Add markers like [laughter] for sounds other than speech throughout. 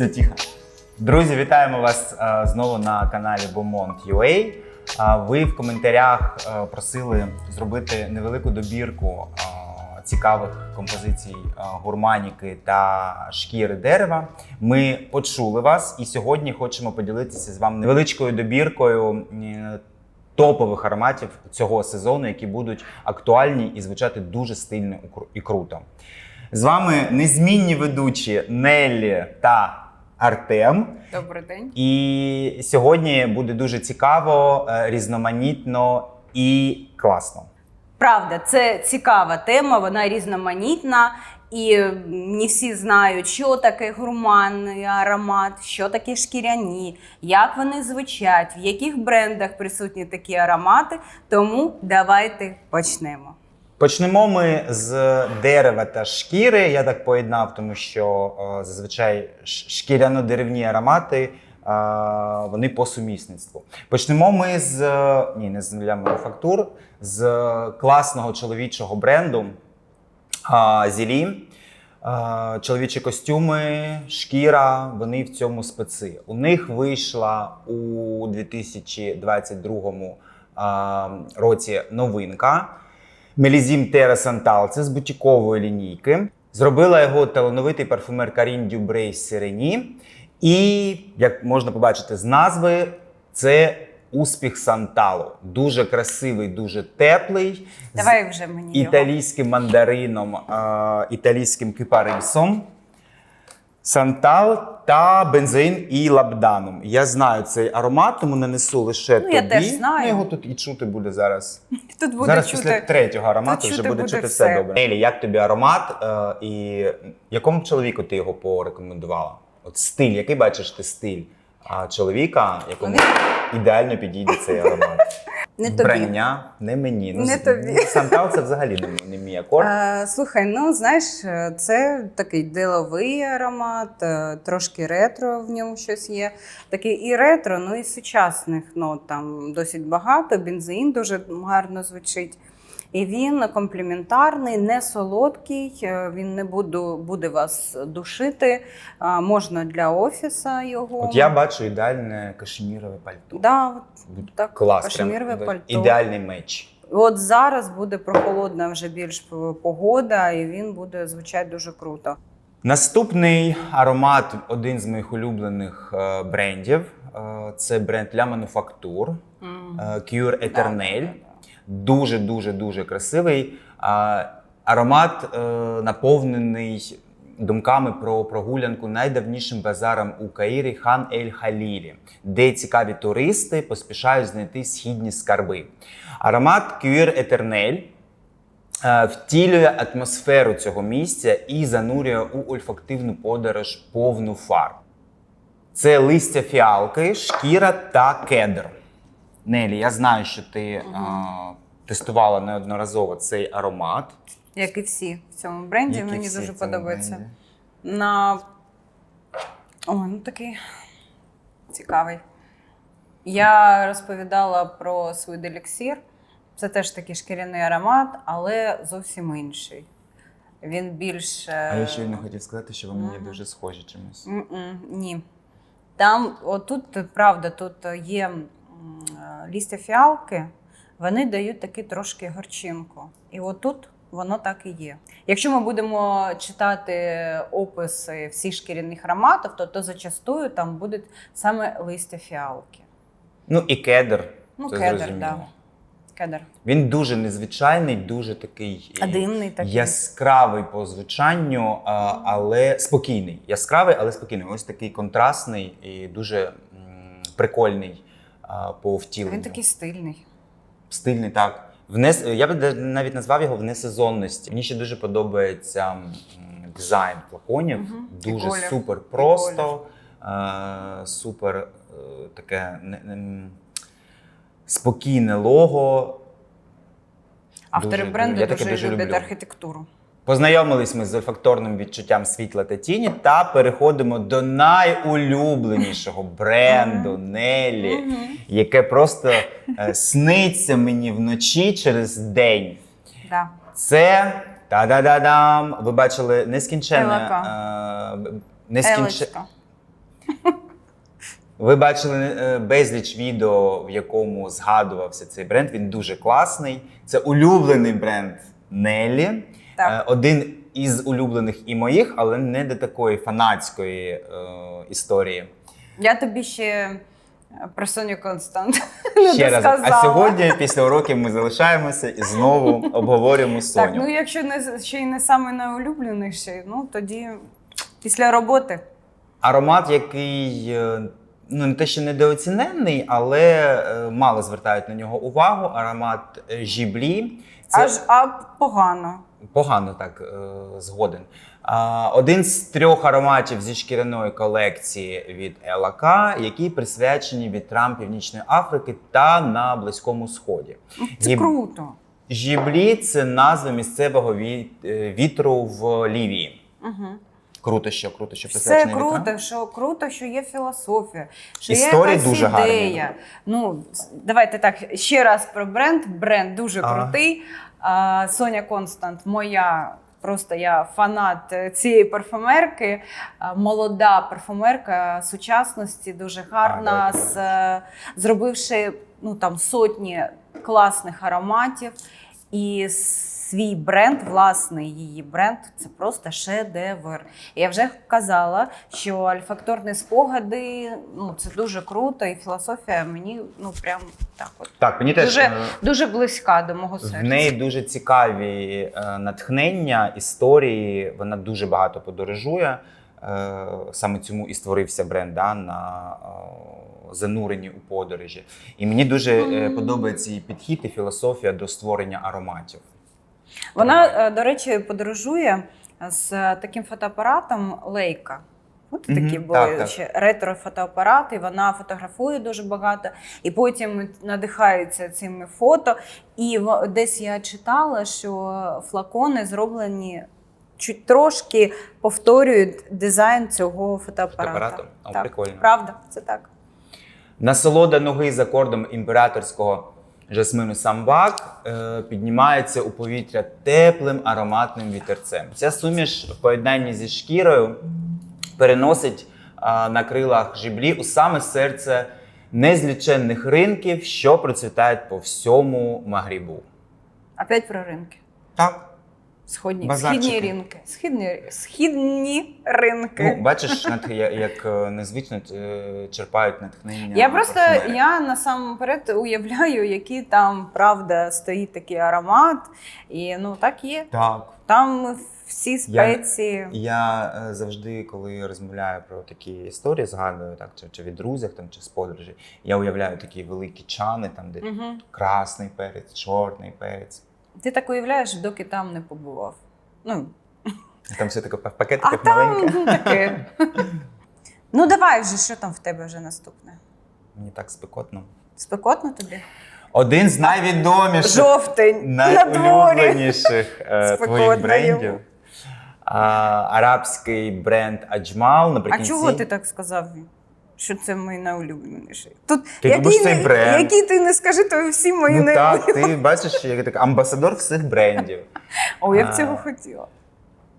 Все тихо. Друзі, вітаємо вас е, знову на каналі Beaumont.ua. Ви в коментарях е, просили зробити невелику добірку е, цікавих композицій е, гурманіки та шкіри дерева. Ми почули вас і сьогодні хочемо поділитися з вами невеличкою добіркою е, топових ароматів цього сезону, які будуть актуальні і звучати дуже стильно і круто. З вами незмінні ведучі Неллі та Артем. Добрий день. І сьогодні буде дуже цікаво, е, різноманітно і класно. Правда, це цікава тема, вона різноманітна, і не всі знають, що таке гурманний аромат, що таке шкіряні, як вони звучать, в яких брендах присутні такі аромати. Тому давайте почнемо. Почнемо ми з дерева та шкіри. Я так поєднав, тому що е, зазвичай шкіряно-деревні аромати. е, Вони по сумісництву. Почнемо ми з е, ні, не з нуля мануфактур, з класного чоловічого бренду а, Зілі. А, Чоловічі костюми, шкіра, вони в цьому специ. У них вийшла у 2022 а, році новинка Мелізім Тера Сантал. Це з бутікової лінійки. Зробила його талановитий парфумер Карін Дюбрей Сирені. І, як можна побачити з назви, це успіх Санталу. Дуже красивий, дуже теплий. Давай вже мені його. італійським мандарином, е, італійським кипарисом, сантал та бензин і лабданом. Я знаю цей аромат, тому нанесу лише Ну, тобі. я теж знаю. Ну, його тут і чути буде зараз. [laughs] Тут буде зараз чути. після третього аромату тут вже буде буде чути все. все добре. Елі, як тобі аромат е, і якому чоловіку ти його порекомендувала? От стиль, який бачиш ти стиль а, чоловіка, якому ідеально підійде цей аромат? [laughs] Не тобі. Брання не мені. Ну, Не тобі. Сантал це взагалі не, не мій акорд. А, слухай, ну знаєш, е, це такий диловий аромат, е, трошки ретро в ньому щось є. Такий і ретро, ну і сучасних нот там досить багато. Бензин дуже гарно звучить. І він компліментарний, не солодкий, е, він не буду, буде вас душити. А, можна для офіса його. От я бачу ідеальне кашемірове пальто. да, от так, Клас, кашемірове прям пальто. ідеальний меч. От зараз буде прохолодна вже більш погода, і він буде звучати дуже круто. Наступний аромат один з моїх улюблених е, брендів. Е, це бренд La Manufacture е, Cure Eternel. Дуже дуже дуже красивий. Аромат е, наповнений думками про прогулянку найдавнішим базаром у Каїрі Хан Ель Халілі, де цікаві туристи поспішають знайти східні скарби. Аромат Cure Eternel е, втілює атмосферу цього місця і занурює у ольфактивну подорож повну фарб. Це листя фіалки, шкіра та кедр. Нелі, я знаю, що ти е, тестувала неодноразово цей аромат. Як і всі в цьому бренді, Як і мені всі дуже в цьому подобається. бренді. На О, ну такий цікавий. Я розповідала про свій деліксір. Це теж такий шкіряний аромат, але зовсім інший. Він більш. А я щойно хотів сказати, що ви мені Мгм. дуже схожі чимось. М-м, Ні. Там, отут, правда, тут є е, фіалки, вони дають таки трошки горчинку. І отут воно так і є. Якщо ми будемо читати описи всіх шкіряних ароматів, то, то зачастую там будуть саме листя фіалки. Ну і кедр. Ну, це кедр, зрозуміло. да. Кедр. Він дуже незвичайний, дуже такий е, такий. яскравий по звучанню, але спокійний. Яскравий, але спокійний. Ось такий контрастний і дуже прикольний по втіленню. Він такий стильний. Стильний, так. Внес... Я б навіть назвав його в несезонності. Мені ще дуже подобається дизайн флаконів. Мгм. І Дуже колір. супер просто, е, супер е, таке не, не, спокійне лого. Автори Дуже- бренду я дуже, дуже люблять архітектуру. Познайомились ми з ольфакторним відчуттям світла та тіні та переходимо до найулюбленішого бренду Нелі, яке просто е, сниться мені вночі через день. Да. Це та-да-да-дам. Ви бачили нескінченне. Е, нескінче... [laughs] Ви бачили е, безліч відео, в якому згадувався цей бренд. Він дуже класний. Це улюблений бренд Неллі. Так. Е, Один із улюблених і моїх, але не до такої фанатської е, історії. Я тобі ще е, про Соню Констант [laughs] не Ще раз. досказала. А сьогодні, після уроків, ми залишаємося і знову [laughs] обговорюємо Соню. Так, ну якщо не ще й не саме найулюбленіший, ну тоді після роботи. Аромат, який е, ну не те, що недооцінений, але е, мало звертають на нього увагу. Аромат е, Жіблі. Це Аж а погано. погано так е, згоден. Один з трьох ароматів зі шкіряної колекції від Елака, які присвячені вітрам Північної Африки та на Близькому Сході. Ну, Це Гіб- круто. Жіблі це назва місцевого вітру в Лівії. Угу. Круто, що круто, що Все круто, вітрам. що круто, що є філософія, що Історії є дуже гарні. ідея. Ну, давайте так ще раз про бренд. Бренд дуже Ага. крутий. А, Соня Констант, моя. Просто я фанат е, цієї парфумерки. А, Молода парфумерка сучасності, дуже гарна, давайте з, зробивши ну, там, сотні класних ароматів. І свій бренд, власний її бренд, це просто шедевр. Я вже казала, що альфакторні спогади ну це дуже круто, і філософія мені ну прям так от Так, мені теж Дуже е, дуже близька до мого В неї дуже цікаві е, натхнення, історії. Вона дуже багато подорожує. Е, саме цьому і створився бренд да, на е, зануренні у подорожі. І мені дуже е, подобається її підхід і філософія до створення ароматів. Вона, до речі, подорожує з таким фотоапаратом Лейка. От такі були так, так. ретро-фотоапарати, вона фотографує дуже багато, і потім надихається цими фото. І десь я читала, що флакони зроблені чуть трошки повторюють дизайн цього фотоапарата. Фотоапарату? О, так, прикольно. Правда, це так. Насолода ноги з акордом імператорського жасмину самбак е, піднімається у повітря теплим ароматним вітерцем. Ця суміш в поєднанні зі шкірою переносить е, на крилах жиблі у саме серце незліченних ринків, що процвітають по всьому Магрібу. Опять про ринки. Так. Сходні, Базарчики. східні ринки. Східні, східні ринки. Ну, бачиш, я- як е, незвично е, черпають натхнення. Я просто парфумери. я насамперед уявляю, який там правда стоїть такий аромат, і ну так є. Так. Там всі спеції. Я е, завжди, коли розмовляю про такі історії, згадую так, чи, чи від друзів, там, чи з подорожі, я уявляю такі великі чани, там, де Угу. красний перець, чорний перець. Ти так уявляєш, доки там не побував. Ну, Там все таке в а там маленьке. ну, таке. [laughs] Ну давай вже, що там в тебе вже наступне? Мені так спекотно. Спекотно тобі? Один з найвідоміших, Жовтень на дворі. найулюбленіших е, Спекотно твоїх брендів. А, арабський бренд Аджмал А наприкінці. чого ти так сказав? Що це мій найулюбленіший? Тут Ти який, цей не- бренд. який ти не скажи, то всі мої Ну так, ти бачиш, як так, амбасадор всіх брендів. [laughs] О, я б цього хотіла.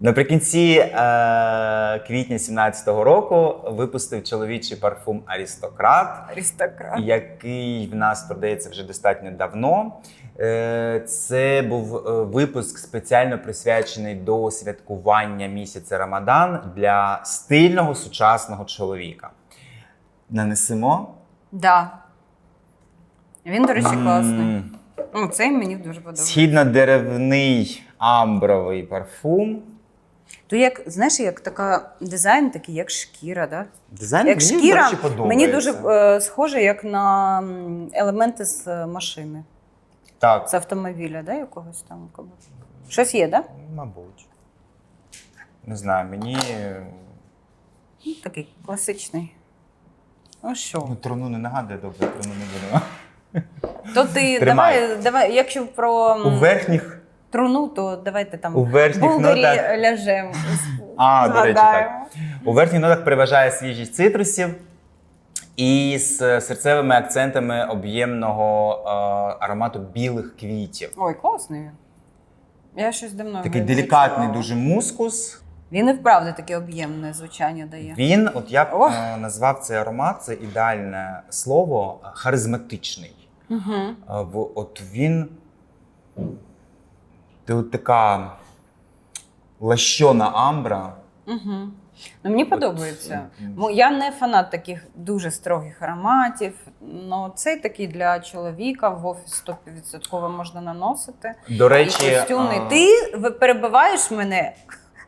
Наприкінці е, квітня 17-го року випустив чоловічий парфум Аристократ, Аристократ. який в нас продається вже достатньо давно. Е, це був е, випуск спеціально присвячений до святкування місяця Рамадан для стильного сучасного чоловіка. Нанесемо. Да. Він, до речі, класний. М, Ну, цей мені дуже подобається. Східно-деревний амбровий парфум. То як, знаєш, як така дизайн, такий, як шкіра, да? Дизайн Як мені, до шкіра, речі, подобається. мені дуже е, схоже, як на м, елементи з е, машини, Так, з автомобіля, да, якогось там. якого. Щось є, да? Мабуть. Не знаю, мені Ну, такий класичний. Ну що? ну, труну не нагадує добре, труну не будемо. То ти Тримай. давай, давай, якщо про м, У верхніх, труну, то давайте там у верхніх булгарі нотах. ляжем. [laughs] А, до речі, так. згадаємо. У верхніх нотах переважає свіжість цитрусів і з серцевими акцентами об'ємного е, аромату білих квітів. Ой, класний він. Я щось давно. Такий делікатний дуже мускус. Він і вправді таке об'ємне звучання дає. Він, от я б Ох. е, назвав цей аромат, це ідеальне слово, харизматичний. Угу. В- От він. Ти от така лащона амбра. Угу. Ну, мені подобається. м. Мо- Я не фанат таких дуже строгих ароматів. Ну, цей такий для чоловіка в офіс 100% можна наносити. До речі, і костюмний. а, Ти ви- перебиваєш мене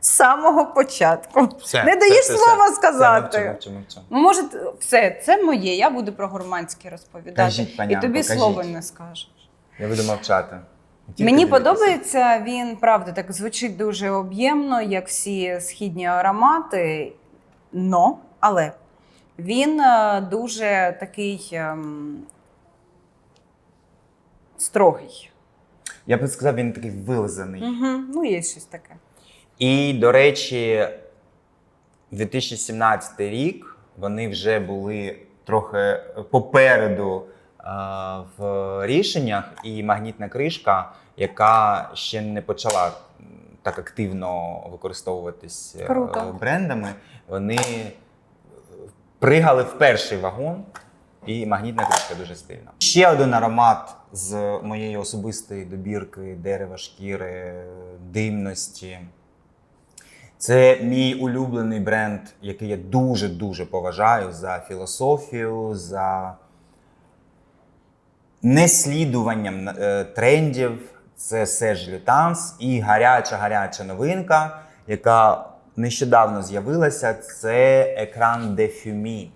з самого початку. все, не даєш все, слова все. сказати. Все, мовчу, мовчу, мовчу. Ну, може, все, це моє. Я буду про гурманське розповідати. Кажіть, і тобі кажіть. слова не скажеш. Я буду мовчати. Тільки Мені дивитися. подобається він, правда, так звучить дуже об'ємно, як всі східні аромати. Но, але він е, дуже такий ем, строгий. Я б сказав, він такий вилизаний. Угу. Ну, є щось таке. І, до речі, 2017 рік вони вже були трохи попереду е, в рішеннях, і магнітна кришка, яка ще не почала так активно використовуватись е, Круто. брендами, вони пригали в перший вагон. І магнітна кришка дуже стильна. Ще один аромат з моєї особистої добірки дерева, шкіри, димності. Це мій улюблений бренд, який я дуже-дуже поважаю за філософію, за неслідуванням е, трендів. Це Serge Lutens і гаряча-гаряча новинка, яка нещодавно з'явилася. Це екран de Fumée.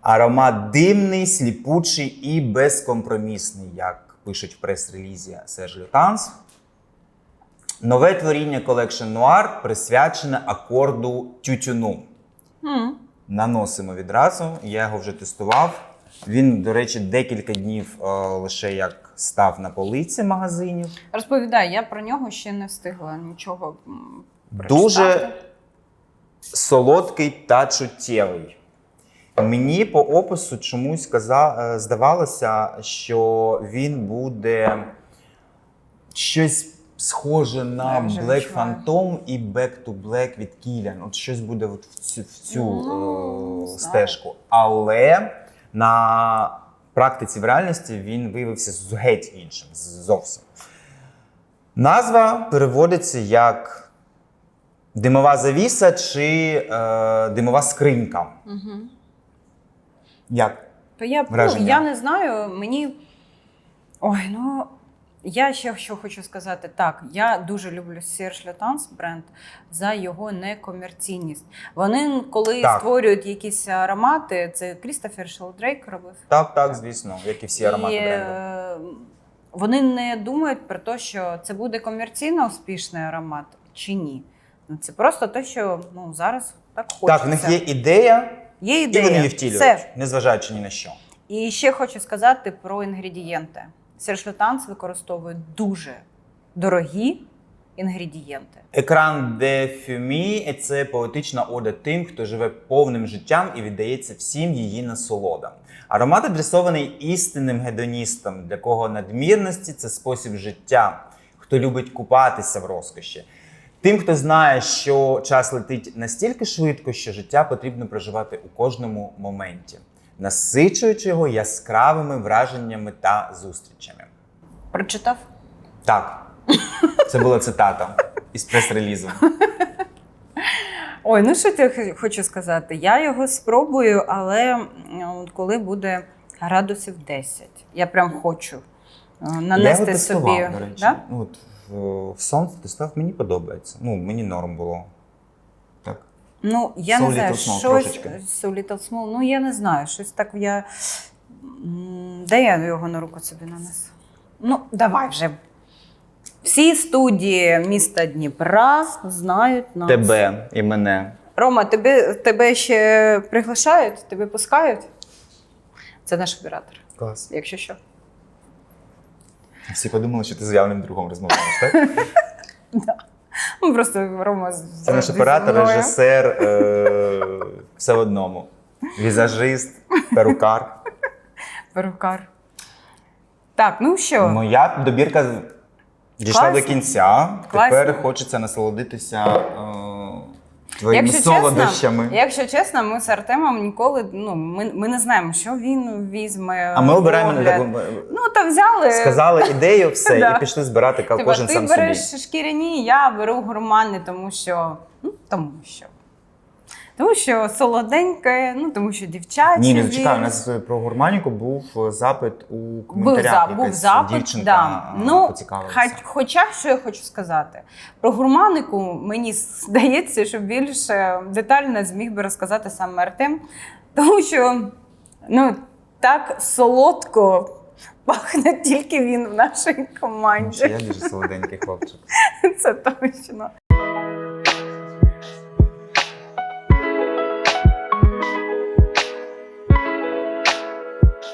Аромат димний, сліпучий і безкомпромісний, як пишуть в прес-релізі Serge Lutens. Нове творіння Collection Noir присвячене акорду тютюну. М. Наносимо відразу. Я його вже тестував. Він, до речі, декілька днів е, лише як став на полиці магазинів. Розповідай, я про нього ще не встигла нічого. м, Дуже солодкий та чуттєвий. Мені по опису чомусь каза, е, здавалося, що він буде щось схоже на вже Black відчуваю. Phantom і Back to Black від Kilian. От щось буде от в цю, в цю Ну, е, знаю. стежку. Але на практиці в реальності він виявився з- геть іншим. з- Зовсім. Назва переводиться як димова завіса чи е, димова скринька. Мгм. Як? То я, ну, Враження. я не знаю, мені. Ой, ну. Я ще що хочу сказати, так, я дуже люблю Serge Lutens бренд за його некомерційність. Вони, коли Так. створюють якісь аромати, це Крістофер Шелдрейк робив. Так, так, звісно, як і всі аромати І, бренду. е, вони не думають про те, що це буде комерційно успішний аромат чи ні. Ну, це просто те, що ну, зараз так хочеться. Так, в них є ідея, Є і ідея. вони її втілюють, незважаючи ні на що. І ще хочу сказати про інгредієнти. Серж Лютанс використовує дуже дорогі інгредієнти. Екран де Фюмі це поетична ода тим, хто живе повним життям і віддається всім її насолодам. Аромат адресований істинним гедоністам, для кого надмірності це спосіб життя, хто любить купатися в розкоші. Тим, хто знає, що час летить настільки швидко, що життя потрібно проживати у кожному моменті, насичуючи його яскравими враженнями та зустрічами. Прочитав? Так, це була цитата із прес-релізу. Ой, ну що я хочу сказати? Я його спробую, але от коли буде градусів 10. Я прям хочу е, Я нанести його тестував, собі. до речі. Да? Ну, от, в, в сонце тестував, мені подобається. Ну, мені норм було. Так. Ну, я So не знаю, small щось so little small, ну я не знаю, щось так я. Де я його на руку собі нанесу? Ну, давай вже. Всі студії міста Дніпра знають нас. Тебе і мене. Рома, тебе, тебе ще приглашають, тебе пускають? Це наш оператор, Клас. якщо що. Всі подумали, що ти з явним другом розмовляєш, так? [laughs] Ну, просто Рома з- Це наш оператор, режисер, е, все в одному. Візажист, перукар. Перукар. Так, ну що? Моя добірка дійшла Класно. до кінця. Класно. Тепер хочеться насолодитися е, твоїми Якщо чесно, солодощами. Якщо чесно, ми з Артемом ніколи ну ми, ми не знаємо, що він візьме. А ми обираємо не таку, Ну то взяли. сказали [laughs] ідею, все, Да. і пішли збирати Типа, кожен ти сам береш шкіряні, я беру гурмани, тому що. Ну, тому що. Тому що солоденьке, ну тому що дівчачі. Ні, не він. у нас про гурманіку був е, запит у був, коментарях. за, був запит. дівчинка Да. Ну, хоч, хоча що я хочу сказати. Про гурманику мені здається, що більше детально зміг би розказати саме Артем, тому що ну, так солодко пахне тільки він в нашій команді. я дуже солоденький хлопчик. [laughs] Це точно.